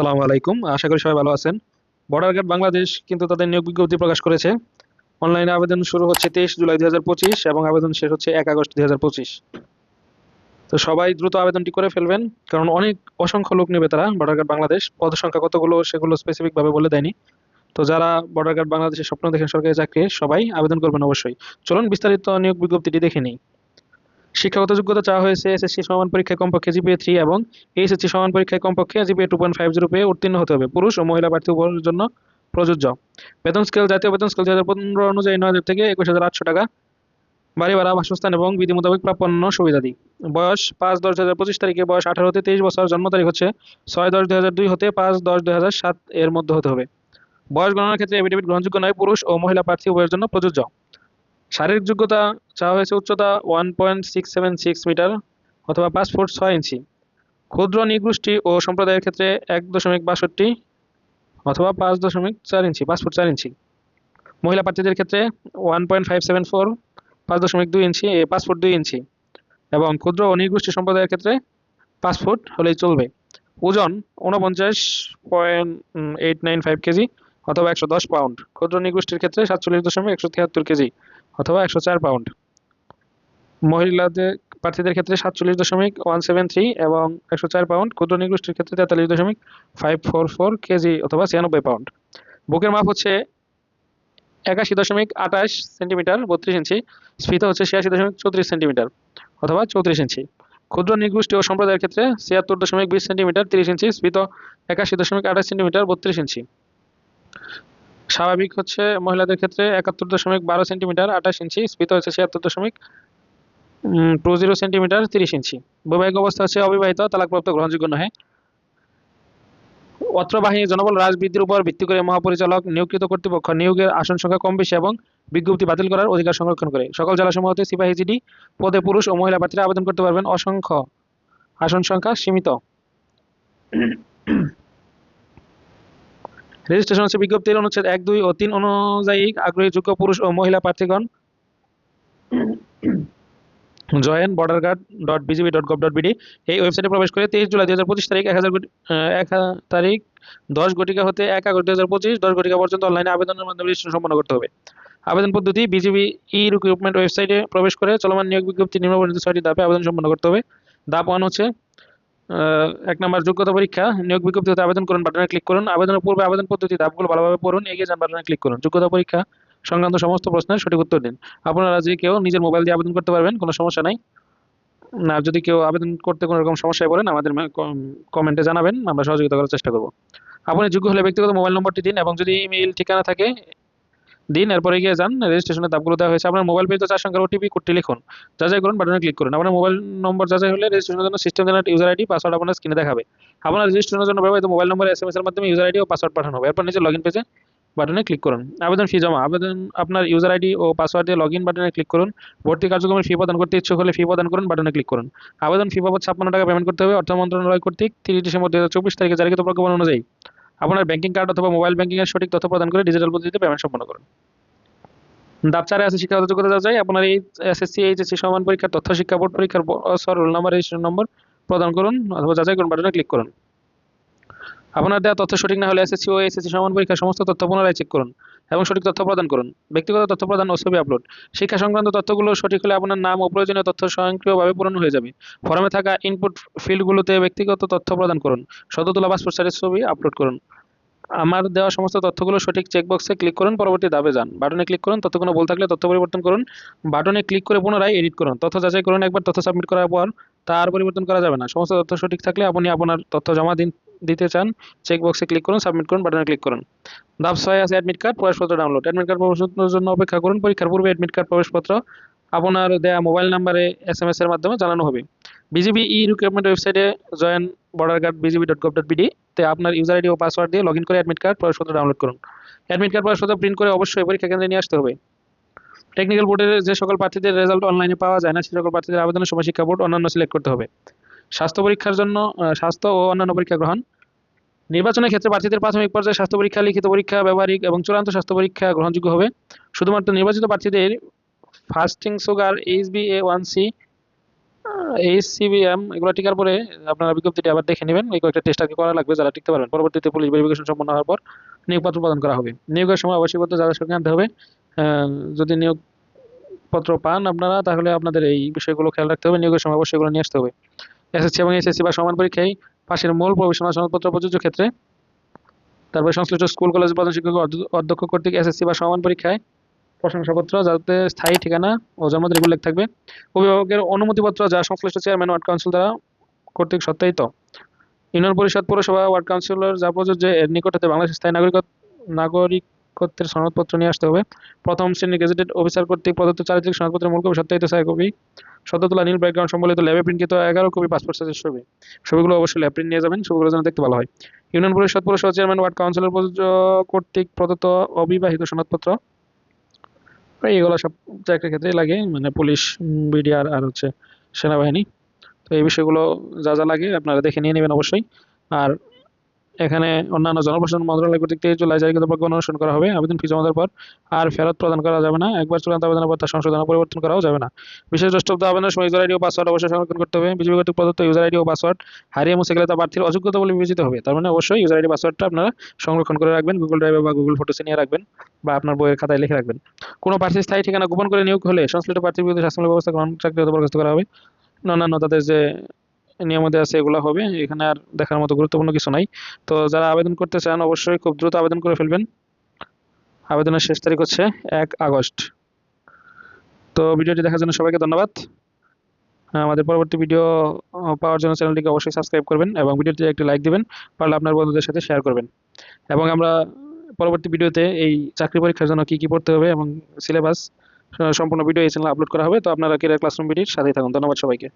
আসসালামু আলাইকুম। আশা করি সবাই ভালো আছেন। বর্ডার গার্ড বাংলাদেশ কিন্তু তাদের নিয়োগ বিজ্ঞপ্তি প্রকাশ করেছে। অনলাইনে আবেদন শুরু হচ্ছে তেইশ জুলাই দুই হাজার পঁচিশ এবং আবেদন শেষ হচ্ছে এক আগস্ট দুই হাজার পঁচিশ। তো সবাই দ্রুত আবেদনটি করে ফেলবেন, কারণ অনেক অসংখ্য লোক নেবে তারা বর্ডার গার্ড বাংলাদেশ পদ সংখ্যা কতগুলো সেগুলো স্পেসিফিক ভাবে বলে দেয়নি। তো যারা বর্ডার গার্ড বাংলাদেশের স্বপ্ন দেখেন সরকারি চাকরি সবাই আবেদন করবেন অবশ্যই। চলুন বিস্তারিত নিয়োগ বিজ্ঞপ্তিটি দেখে নিই। শিক্ষাগত যোগ্যতা চাওয়া হয়েছে এসএসসি সমান পরীক্ষায় কমপক্ষে জিপিএ থ্রি এবং এইচএসসি সমান পরীক্ষায় কমপক্ষে GPA two point five zero পেয়ে উত্তীর্ণ হতে হবে। পুরুষ ও মহিলা প্রার্থী উভয়ের জন্য প্রযোজ্য। বেতন স্কেল জাতীয় বেতন স্কেল দু হাজার পনেরো অনুযায়ী নয় হাজার থেকে একুশ হাজার আটশো টাকা। বাড়ি ভাড়া, বাসস্থান এবং বিধি মোতাবেক প্রাপ্য সুবিধাদি বয়স পাঁচ দশ দু হাজার পঁচিশ তারিখে বয়স আঠারো হতে তেইশ বছর, জন্ম তারিখ হচ্ছে ছয় দশ দুই হাজার দুই হতে পাঁচ দশ দুই হাজার সাত এর মধ্যে হতে হবে। বয়স গণনার ক্ষেত্রে এফিডেভিট গ্রহণযোগ্য নয়, পুরুষ ও মহিলা প্রার্থী উভয়ের জন্য প্রযোজ্য। শারীরিক যোগ্যতা চাওয়া হয়েছে উচ্চতা one point six seven six metre অথবা পাঁচ ফুট ছয় ইঞ্চি। ক্ষুদ্র নিগোষ্ঠী ও সম্প্রদায়ের ক্ষেত্রে এক দশমিক বাষট্টি অথবা পাঁচ দশমিক চার ইঞ্চি, পাঁচ ফুট চার ইঞ্চি। মহিলা প্রার্থীদের ক্ষেত্রে one point five seven four পাঁচ দশমিক দুই ইঞ্চি পাঁচ ফুট দুই ইঞ্চি। এবং ক্ষুদ্র ও নিগোষ্ঠী সম্প্রদায়ের ক্ষেত্রে পাঁচ ফুট হলেই চলবে। ওজন ঊনপঞ্চাশ point eight nine five KG অথবা একশো দশ পাউন্ড ক্ষুদ্র নিগোষ্ঠীর ক্ষেত্রে সাতচল্লিশ দশমিক একশো তিয়াত্তর কেজি। অথবা একশো চার পাউন্ড মহিলাদের প্রার্থীদের ক্ষেত্রে সাতচল্লিশ দশমিক ওয়ান সেভেন থ্রি এবং একশো চার পাউন্ড ক্ষুদ্র নিগোষ্ঠীর ক্ষেত্রে তেতাল্লিশ দশমিক ফাইভ ফোর ফোর কেজি অথবা ছিয়ানব্বই পাউন্ড বুকের মাপ হচ্ছে একাশি দশমিক আঠাশ সেন্টিমিটার, বত্রিশ ইঞ্চি। স্ফীত হচ্ছে ছিয়াশি দশমিক চৌত্রিশ সেন্টিমিটার অথবা চৌত্রিশ ইঞ্চি। ক্ষুদ্র নিগোষ্ঠী ও সম্প্রদায়ের ক্ষেত্রে ছিয়াত্তর দশমিক বিশ সেন্টিমিটার, তিরিশ ইঞ্চি। স্ফীত একাশি দশমিক আঠাশ সেন্টিমিটার, বত্রিশ ইঞ্চি। স্বাভাবিক হচ্ছে মহিলাদের ক্ষেত্রে একাত্তর দশমিক বারো সেন্টিমিটার আঠাশ ইঞ্চি, স্ফীত হচ্ছে ছিয়াত্তর দশমিক টু জিরো সেন্টিমিটার তিরিশ ইঞ্চি। বৈবাহিক অবস্থা হচ্ছে অবিবাহিত, তালাকপ্রাপ্ত, গ্রহণযোগ্য নহে। অত্র বাহিনী জনবল হ্রাস বৃদ্ধির উপর ভিত্তি করে মহাপরিচালক নিয়োগকৃত কর্তৃপক্ষ নিয়োগের আসন সংখ্যা কম বেশি এবং বিজ্ঞপ্তি বাতিল করার অধিকার সংরক্ষণ করে। সকল জেলাসমূহ হতে সিপাহী জিডি পদে পুরুষ ও মহিলা প্রার্থীরা আবেদন করতে পারবেন। অসংখ্য আসন সংখ্যা সীমিত। রেজিস্ট্রেশন হচ্ছে বিজ্ঞপ্তির অনুচ্ছেদ এক, দুই ও তিন অনুযায়ী আগ্রহী যোগ্য পুরুষ ও মহিলা প্রার্থীগণ। Join border guard dot BGB dot gov dot BD এই ওয়েবসাইটে প্রবেশ করে তেইশ জুলাই দুই হাজার পঁচিশ তারিখ এক হাজার এক তারিখ দশ ঘটিকা হতে এক আগস্ট দুই হাজার পঁচিশ, দশ ঘটিকা পর্যন্ত অনলাইনে আবেদনের মাধ্যমে রেজিস্ট্রেশন সম্পন্ন করতে হবে। আবেদন পদ্ধতি বিজিবি ই রিক্রুটমেন্ট ওয়েবসাইটে প্রবেশ করে চলমান নিয়োগ বিজ্ঞপ্তি নিম্নবর্ণিত ছয়টি ধাপে আবেদন সম্পন্ন করতে হবে। ধাপ ওয়ান হচ্ছে এক নম্বর যোগ্যতা পরীক্ষা, নিয়োগ বিজ্ঞপ্তিতে আবেদন করুন, বাটনে ক্লিক করুন, আবেদনের পূর্বে আবেদন পদ্ধতি ধাপগুলো ভালোভাবে পড়ুন, এগিয়ে যান, বাটনে ক্লিক করুন। যোগ্যতা পরীক্ষা সংক্রান্ত সমস্ত প্রশ্নের সঠিক উত্তর দিন। আপনারা যে কেউ নিজের মোবাইল দিয়ে আবেদন করতে পারবেন, কোনো সমস্যা নাই। না, যদি কেউ আবেদন করতে কোনো রকম সমস্যায় পড়েন, আমাদের কমেন্টে জানাবেন, আমরা সহযোগিতা করার চেষ্টা করব। আপনি যোগ্য হলে ব্যক্তিগত মোবাইল নম্বরটি দিন এবং যদি ইমেইল ঠিকানা থাকে দিন, এরপরে গিয়ে যান রেজিস্ট্রেশনের দাবগুলো দেওয়া হয়েছে। আপনার মোবাইল পেয়ে চার সংখ্যার ওটিপি কোডটি লিখুন, যাচাই করুন বাটনে ক্লিক করুন। আপনার মোবাইল নম্বর যাচাই হলে রেজিস্ট্রেশনের জন্য system generate user ID password আপনার স্ক্রিনে দেখাবে। আপনার রেজিস্ট্রেশনের জন্য ব্যবহৃত মোবাইল নম্বর এস এম এর মাধ্যমে ইউজার আইডি ও পাসওয়ার্ড পাঠানো হবে। এরপর নিচে লগ ইন পেজে বাটনে ক্লিক করুন। আবেদন ফি জমা। আবেদন, আপনার ইউজার আইডি ও পাসওয়ার্ড দিয়ে লগ ইন বাটনে ক্লিক করুন। ভর্তি কার্যক্রমের ফি প্রদান করতে ইচ্ছুক হলে ফি প্রদান করুন বাটনে ক্লিক করুন। আবেদন ফি বাবদ ছাপ্পান্ন টাকা পেমেন্ট করতে হবে। অর্থ মন্ত্রণালয় কর্তৃক তিরিশ ডিসেম্বর দু হাজার চব্বিশ তারিখে জারিকৃত প্রজ্ঞাপন অনুযায়ী। আপনার ব্যাংকিং কার্ড অথবা মোবাইল ব্যাংকিং এর সঠিক তথ্য প্রদান করে ডিজিটাল পদ্ধতিতে পেমেন্ট সম্পন্ন করুন। ধাপ চারে আছে শিক্ষাগত যোগ্যতা যাচাই। আপনার এই এসএসসি এইচএসসি সমান পরীক্ষার তথ্য শিক্ষা বোর্ড পরীক্ষার সর রোল নাম্বার রেজিস্ট্রেশন নম্বর প্রদান করুন অথবা যাচাই করুন বাটনে ক্লিক করুন। আপনার দেওয়া তথ্য সঠিক না হলে এসএসসি ও এসএসসি সমান পরীক্ষার সমস্ত তথ্য পুনরায় চেক করুন। এবং সঠিক তথ্য প্রদান করুন। ব্যক্তিগত তথ্য প্রদান ও ছবি আপলোড। শিক্ষা সংক্রান্ত তথ্যগুলো সঠিক হলে আপনার নাম ও প্রয়োজনীয় তথ্য স্বয়ংক্রিয়ভাবে পূরণ হয়ে যাবে। ফর্মে থাকা ইনপুট ফিল্ডগুলোতে ব্যক্তিগত তথ্য প্রদান করুন। সদ্য পাসপোর্ট সাইজের ছবি আপলোড করুন। আমার দেওয়া সমস্ত তথ্যগুলো সঠিক চেকবক্সে ক্লিক করুন, পরবর্তী দাবে যান। বাটনে ক্লিক করুন, তথ্যগুলো ভুল থাকলে তথ্য পরিবর্তন করুন। বাটনে ক্লিক করে পুনরায় এডিট করুন। তথ্য যাচাই করুন, একবার তথ্য সাবমিট করার পর তার পরিবর্তন করা যাবে না। সমস্ত তথ্য সঠিক থাকলে আপনি আপনার তথ্য জমা দিন। দিতে চান চেকবক্সে ক্লিক করুন সাবমিট করুন বাটনে ক্লিক করুন। ধাপ ছয় আছে অ্যাডমিট কার্ড প্রবেশপত্র ডাউনলোড অ্যাডমিট কার্ড প্রবেশপত্রের জন্য অপেক্ষা করুন। পরীক্ষার পূর্বে অ্যাডমিট কার্ড প্রবেশপত্র আপনার দেয়া মোবাইল নাম্বারে এস এম এস এর মাধ্যমে জানানো হবে। বিজিবি ই রিক্রুটমেন্ট ওয়েবসাইটে join border guard BGB dot gov dot BD তে আপনার ইউজার আইডি ও পাসওয়ার্ড দিয়ে লগ ইন করে অ্যাডমিট কার্ড প্রবেশপত্র ডাউনলোড করুন। অ্যাডমিট কার্ড প্রবেশপত্র প্রিন্ট করে অবশ্যই পরীক্ষা কেন্দ্রে নিয়ে আসতে হবে। টেকনিক্যাল বোর্ডের যে সকল প্রার্থীদের রেজাল্ট অনলাইনে পাওয়া যায় না, সে সকল প্রার্থীদের আবেদনের সময় শিক্ষা বোর্ড অন্যান্য সিলেক্ট করতে হবে। স্বাস্থ্য পরীক্ষার জন্য স্বাস্থ্য ও অন্যান্য পরীক্ষা গ্রহণ। নির্বাচনের ক্ষেত্রে প্রার্থীদের প্রাথমিক পর্যায়ে স্বাস্থ্য পরীক্ষা, লিখিত পরীক্ষা, ব্যবহারিক এবং চূড়ান্ত স্বাস্থ্য পরীক্ষা গ্রহণযোগ্য হবে। শুধুমাত্র নির্বাচিত প্রার্থীদের fasting sugar HB A one C HCBM এগুলো টিকার পরে আপনারা বিজ্ঞপ্তিটি আবার দেখে নেবেন। এই কয়েকটা টেস্ট আগে করা লাগবে, যারা টিকতে পারবেন। পরবর্তীতে পুলিশ ভেরিফিকেশন সম্পন্ন হওয়ার পর নিয়োগপত্র প্রদান করা হবে। নিয়োগের সময় আবশ্যকতা যাদের সঙ্গে আনতে হবে। যদি নিয়োগপত্র পান আপনারা, তাহলে আপনাদের এই বিষয়গুলো খেয়াল রাখতে হবে। নিয়োগের সময় অবশ্যই এগুলো নিয়ে আসতে হবে। এসএসসি এবং এসএসসি বা সমান পরীক্ষায় পাশের মূল প্রবেশনা সনদপত্র প্রযোজ্য ক্ষেত্রে। তারপরে সংশ্লিষ্ট স্কুল, কলেজ, প্রধান শিক্ষক অধ্যক্ষ কর্তৃক এসএসসি বা সমান পরীক্ষায় প্রশংসাপত্র, যাতে স্থায়ী ঠিকানা ও জন্মদিন উল্লেখ থাকবে। অভিভাবকের অনুমতিপত্র যা সংশ্লিষ্ট চেয়ারম্যান, ওয়ার্ড কাউন্সিল দ্বারা কর্তৃক সত্যায়িত। ইউনিয়ন পরিষদ, পৌরসভা, ওয়ার্ড কাউন্সিলর যা প্রযোজ্য, এর নিকট হতে বাংলাদেশের স্থায়ী নাগরিক নাগরিক নাগরিকত্বের সনদপত্র নিয়ে আসতে হবে। প্রথম শ্রেণির গেজেটেড অফিসার কর্তৃক প্রদত্ত চারিত্রিক সনদপত্রের মূল কপি সত্যায়িত ছয় কপি। সদ্য তোলা নীল ব্যাকগ্রাউন্ড সম্বলিত ল্যাবে প্রিন্টকৃত এগারো কপি পাসপোর্ট সাইজের ছবি। ছবিগুলো অবশ্যই ল্যাব প্রিন্ট নিয়ে যাবেন, ছবিগুলো যেন দেখতে ভালো হয়। ইউনিয়ন পরিষদ পৌরসভা চেয়ারম্যান ওয়ার্ড কাউন্সিলর কর্তৃক প্রদত্ত অবিবাহিত সনদপত্র। এইগুলো সব চাকরির ক্ষেত্রেই লাগে মানে পুলিশ, বিডিআর আর হচ্ছে সেনাবাহিনী। তো এই বিষয়গুলো যা যা লাগে আপনারা দেখে নিয়ে নেবেন অবশ্যই। আর এখানে অন্যান্য জনপ্রশাসন মন্ত্রণালয় কর্তৃক তেইশ জুলাই জারিকৃত প্রজ্ঞাপন অনুসরণ করা হবে। আবেদন ফি জমা দেওয়ার পর আর ফেরত প্রদান করা যাবে না। একবার চূড়ান্ত আবেদনের পর তার সংশোধন পরিবর্তন করাও যাবে না। বিশেষ দ্রষ্টব্য আবেদনের সময় ইউজার আইডি ও পাসওয়ার্ড অবশ্যই সংরক্ষণ করতে হবে। বিজেপি কর্তৃক প্রদত্ত ইউজার আইডি ও পাসওয়ার্ড হারিয়ে মুছে গেলে তা প্রার্থীর অযোগ্যতা বলে বিবেচিত হবে। তার মানে অবশ্যই ইউজার আইডি পাসওয়ার্ডটা আপনারা সংরক্ষণ করে রাখবেন। গুগল ড্রাইভে বা গুগল ফটোসে নিয়ে রাখবেন বা আপনার বইয়ের খাতায় লিখে রাখবেন। কোনো প্রার্থীর স্থায়ী ঠিকানা গোপন করে নিয়োগ হলে সংশ্লিষ্ট প্রার্থীর বিরুদ্ধে শাসনমূলক ব্যবস্থা গ্রহণ চাকরি বরখাস্ত করা হবে। অন্যান্য তাদের যে নিয়মতে আছে, এগুলো হবে। এখানে আর দেখার মতো গুরুত্বপূর্ণ কিছু নাই। তো যারা আবেদন করতে চান, অবশ্যই খুব দ্রুত আবেদন করে ফেলবেন। আবেদনের শেষ তারিখ হচ্ছে এক আগস্ট। তো ভিডিওটি দেখার জন্য সবাইকে ধন্যবাদ। আমাদের পরবর্তী ভিডিও পাওয়ার জন্য চ্যানেলটিকে অবশ্যই সাবস্ক্রাইব করবেন এবং ভিডিওতে একটি লাইক দিবেন। পারলে আপনার বন্ধুদের সাথে শেয়ার করবেন। এবং আমরা পরবর্তী ভিডিওতে এই চাকরি পরীক্ষার জন্য কী কী পড়তে হবে এবং সিলেবাস সম্পূর্ণ ভিডিও এই চ্যানেলে আপলোড করা হবে। তো আপনারা কেরিয়ার ক্লাসরুম ভিডিওর সাথেই থাকুন। ধন্যবাদ সবাইকে।